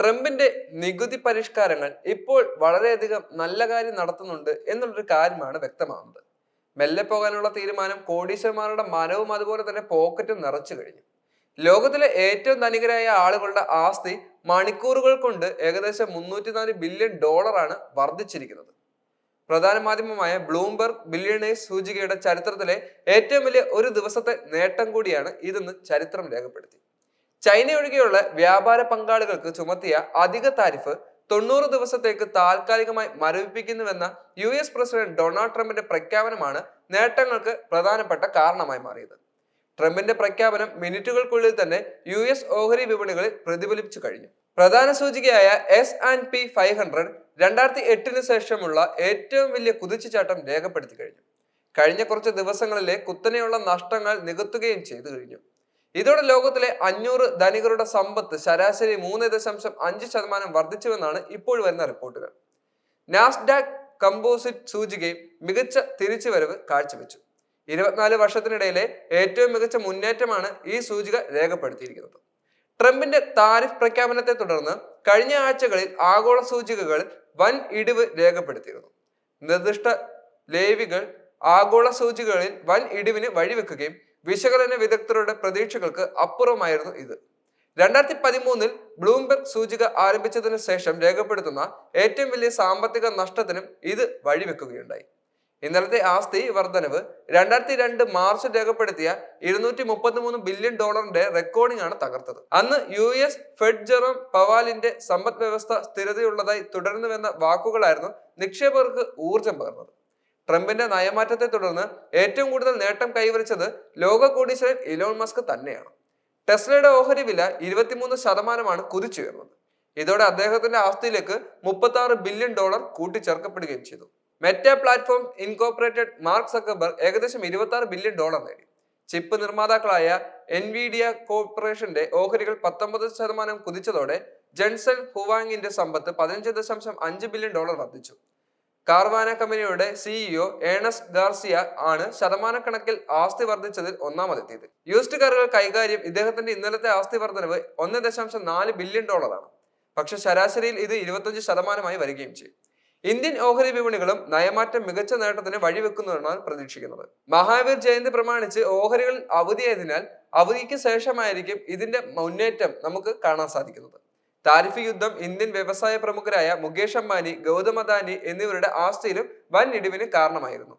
ട്രംപിന്റെ നികുതി പരിഷ്കാരങ്ങൾ ഇപ്പോൾ വളരെയധികം നല്ല കാര്യം നടത്തുന്നുണ്ട് എന്നുള്ളൊരു കാര്യമാണ് വ്യക്തമാകുന്നത് മെല്ലെ പോകാനുള്ള തീരുമാനം കോടീശ്വരന്മാരുടെ മനവും അതുപോലെ തന്നെ പോക്കറ്റും നിറച്ചു കഴിഞ്ഞു. ലോകത്തിലെ ഏറ്റവും ധനികരായ ആളുകളുടെ ആസ്തി മണിക്കൂറുകൾ കൊണ്ട് ഏകദേശം മുന്നൂറ്റിനാല് ബില്യൺ ഡോളറാണ് വർദ്ധിച്ചിരിക്കുന്നത്. പ്രധാന മാധ്യമമായ ബ്ലൂംബർഗ് ബില്യണേഴ്സ് സൂചികയുടെ ചരിത്രത്തിലെ ഏറ്റവും വലിയ ഒരു ദിവസത്തെ നേട്ടം കൂടിയാണ് ഇതെന്ന് ചരിത്രം രേഖപ്പെടുത്തി. ചൈന ഒഴികെയുള്ള വ്യാപാര പങ്കാളികൾക്ക് ചുമത്തിയ അധിക താരിഫ് തൊണ്ണൂറ് ദിവസത്തേക്ക് താൽക്കാലികമായി മരവിപ്പിക്കുന്നുവെന്ന യു എസ് പ്രസിഡന്റ് ഡൊണാൾഡ് ട്രംപിന്റെ പ്രഖ്യാപനമാണ് നേട്ടങ്ങൾക്ക് പ്രധാനപ്പെട്ട കാരണമായി മാറിയത്. ട്രംപിന്റെ പ്രഖ്യാപനം മിനിറ്റുകൾക്കുള്ളിൽ തന്നെ യു എസ് ഓഹരി വിപണികളിൽ പ്രതിഫലിപ്പിച്ചു കഴിഞ്ഞു. പ്രധാന സൂചികയായ S and P five hundred രണ്ടായിരത്തി എട്ടിന് ശേഷമുള്ള ഏറ്റവും വലിയ കുതിച്ചുചാട്ടം രേഖപ്പെടുത്തി കഴിഞ്ഞു. കഴിഞ്ഞ കുറച്ച് ദിവസങ്ങളിലെ കുത്തനെയുള്ള നഷ്ടങ്ങൾ നികത്തുകയും ചെയ്തു കഴിഞ്ഞു. ഇതോടെ ലോകത്തിലെ അഞ്ഞൂറ് ധനികരുടെ സമ്പത്ത് ശരാശരി മൂന്ന് ദശാംശം അഞ്ച് ശതമാനം വർദ്ധിച്ചുവെന്നാണ് ഇപ്പോൾ വരുന്ന റിപ്പോർട്ടുകൾ. നാസ്ഡാക് കമ്പോസിറ്റ് സൂചികയും മികച്ച തിരിച്ചുവരവ് കാഴ്ചവെച്ചു. ഇരുപത്തിനാല് വർഷത്തിനിടയിലെ ഏറ്റവും മികച്ച മുന്നേറ്റമാണ് ഈ സൂചിക രേഖപ്പെടുത്തിയിരിക്കുന്നത്. ട്രംപിന്റെ താരിഫ് പ്രഖ്യാപനത്തെ തുടർന്ന് കഴിഞ്ഞ ആഴ്ചകളിൽ ആഗോള സൂചികകൾ വൻ ഇടിവ് രേഖപ്പെടുത്തിയിരുന്നു. നിർദ്ദിഷ്ട ലേവികൾ ആഗോള സൂചികകളിൽ വൻ ഇടിവിന് വഴിവെക്കുകയും വിശകലന വിദഗ്ധരുടെ പ്രതീക്ഷകൾക്ക് അപ്പുറമായിരുന്നു ഇത്. രണ്ടായിരത്തി പതിമൂന്നിൽ ബ്ലൂംബെർഗ് സൂചിക ആരംഭിച്ചതിനു ശേഷം രേഖപ്പെടുത്തുന്ന ഏറ്റവും വലിയ സാമ്പത്തിക നഷ്ടത്തിനും ഇത് വഴിവെക്കുകയുണ്ടായി. ഇന്നലത്തെ ആസ്തി വർധനവ് രണ്ടായിരത്തി രണ്ട് മാർച്ച് രേഖപ്പെടുത്തിയ ഇരുന്നൂറ്റി മുപ്പത്തി മൂന്ന് ബില്യൺ ഡോളറിന്റെ റെക്കോർഡിംഗ് ആണ് തകർത്തത്. അന്ന് യു എസ് ഫെഡ് ജെറോം പവാലിന്റെ സമ്പദ് വ്യവസ്ഥ സ്ഥിരതയുള്ളതായി തുടരുന്നുവെന്ന വാക്കുകളായിരുന്നു നിക്ഷേപകർക്ക് ഊർജം പകർന്നത്. ട്രംപിന്റെ നയമാറ്റത്തെ തുടർന്ന് ഏറ്റവും കൂടുതൽ നേട്ടം കൈവരിച്ചത് ലോക കോടീശ്വരൻ ഇലോൺ മസ്ക് തന്നെയാണ്. ടെസ്ലയുടെ ഓഹരി വില ഇരുപത്തിമൂന്ന് ശതമാനമാണ് കുതിച്ചുയർന്നത്. ഇതോടെ അദ്ദേഹത്തിന്റെ ആസ്തിയിലേക്ക് മുപ്പത്തി ബില്യൺ ഡോളർ കൂട്ടിച്ചേർക്കപ്പെടുകയും ചെയ്തു. Meta platform incorporated Mark Zuckerberg ഏകദേശം ഇരുപത്തി ബില്യൺ ഡോളർ നേടി. ചിപ്പ് നിർമ്മാതാക്കളായ എൻവിഡിയ കോർപ്പറേഷന്റെ ഓഹരികൾ പത്തൊമ്പത് ശതമാനം കുതിച്ചതോടെ ജെൻസൺ ഹുവാങ്ങിന്റെ സമ്പത്ത് പതിനഞ്ച് ദശാംശം അഞ്ച് ബില്യൺ ഡോളർ വർദ്ധിച്ചു. കാർവാന കമ്പനിയുടെ സിഇഒ ഏണസ് ഗാർസിയ ആണ് ശതമാനക്കണക്കിൽ ആസ്തി വർദ്ധിച്ചതിൽ ഒന്നാമതെത്തിയത്. യൂസ്ഡ് കാറുകൾ കൈകാര്യം ഇദ്ദേഹത്തിന്റെ ഇന്നലത്തെ ആസ്തി വർധനവ് ഒന്ന് ദശാംശം നാല് ബില്യൺ ഡോളറാണ് പക്ഷെ ശരാശരിയിൽ ഇത് ഇരുപത്തഞ്ച് ശതമാനമായി വരികയും ചെയ്യും. ഇന്ത്യൻ ഓഹരി വിപണികളും നയമാറ്റം മികച്ച നേട്ടത്തിന് വഴിവെക്കുന്നുവെന്നാണ് പ്രതീക്ഷിക്കുന്നത്. മഹാവീർ ജയന്തി പ്രമാണിച്ച് ഓഹരികൾ അവധിയായതിനാൽ അവധിക്ക് ശേഷമായിരിക്കും ഇതിന്റെ മുന്നേറ്റം നമുക്ക് കാണാൻ സാധിക്കുന്നത്. താരിഫ് യുദ്ധം ഇന്ത്യൻ വ്യവസായ പ്രമുഖരായ മുകേഷ് അംബാനി ഗൗതം അദാനി എന്നിവരുടെ ആസ്തിയിലും വൻ ഇടിവിന് കാരണമായിരുന്നു.